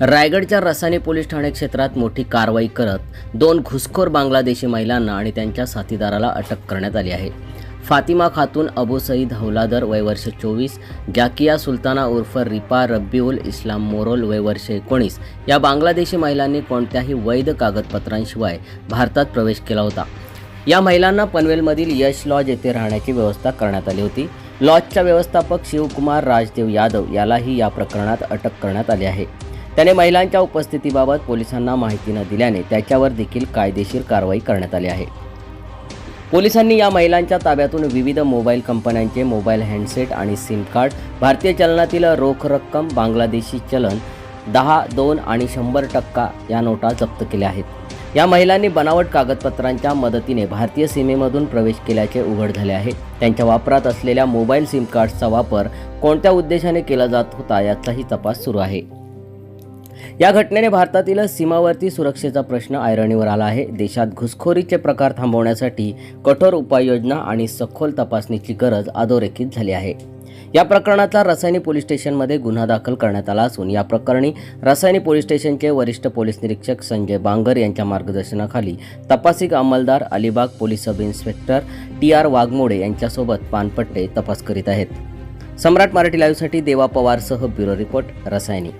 रायगडच्या रसानी पोलीस ठाणे क्षेत्रात मोठी कारवाई करत दोन घुसखोर बांगलादेशी महिलांना आणि त्यांच्या साथीदाराला अटक करण्यात आली आहे. फातिमा खातून अबू सईद हौलादर वय वर्ष चोवीस जाकिया सुलताना उर्फ रिपा रब्बीउल इस्लाम मोरोल वय वर्ष एकोणीस या बांगलादेशी महिलांनी कोणत्याही वैध कागदपत्रांशिवाय भारतात प्रवेश केला होता. या महिलांना पनवेलमधील यश लॉज येथे राहण्याची व्यवस्था करण्यात आली होती. लॉजचा व्यवस्थापक शिवकुमार राजदेव यादव यालाही या प्रकरणात अटक करण्यात आली आहे. त्याने महिलांच्या उपस्थितीबाबत पोलिसांना माहिती न दिल्याने त्याच्यावर देखील कायदेशीर कारवाई करण्यात आली आहे. पोलिसांनी या महिलांच्या ताब्यातून विविध मोबाईल कंपन्यांचे मोबाईल हँडसेट आणि सिम कार्ड भारतीय चलनातील रोख रक्कम बांगलादेशी चलन दहा दोन आणि शंभर टक्का या नोटा जप्त केल्या आहेत. या महिलांनी बनावट कागदपत्रांच्या मदतीने भारतीय सीमेमधून प्रवेश केल्याचे उघड झाले आहे. त्यांच्या वापरात असलेल्या मोबाईल सिम कार्ड्सचा वापर कोणत्या उद्देशाने केला जात होता याचाही तपास सुरू आहे. या घटनेने भारतातील सीमावर्ती सुरक्षेचा प्रश्न ऐरणीवर आला आहे. देशात घुसखोरीचे प्रकार थांबवण्यासाठी कठोर उपाययोजना आणि सखोल तपासणीची गरज अधोरेखित झाली आहे. या प्रकरणाचा रसायनी पोलीस स्टेशनमध्ये गुन्हा दाखल करण्यात आला असून या प्रकरणी रसायनी पोलीस स्टेशनचे वरिष्ठ पोलीस निरीक्षक संजय बांगर यांच्या मार्गदर्शनाखाली तपासिक अंमलदार Alibag police sub inspector T R Waghmode यांच्यासोबत पानपट्टे तपास करीत आहेत. सम्राट मराठी लाईव्हसाठी देवा पवारसह ब्युरो रिपोर्ट रसायनी.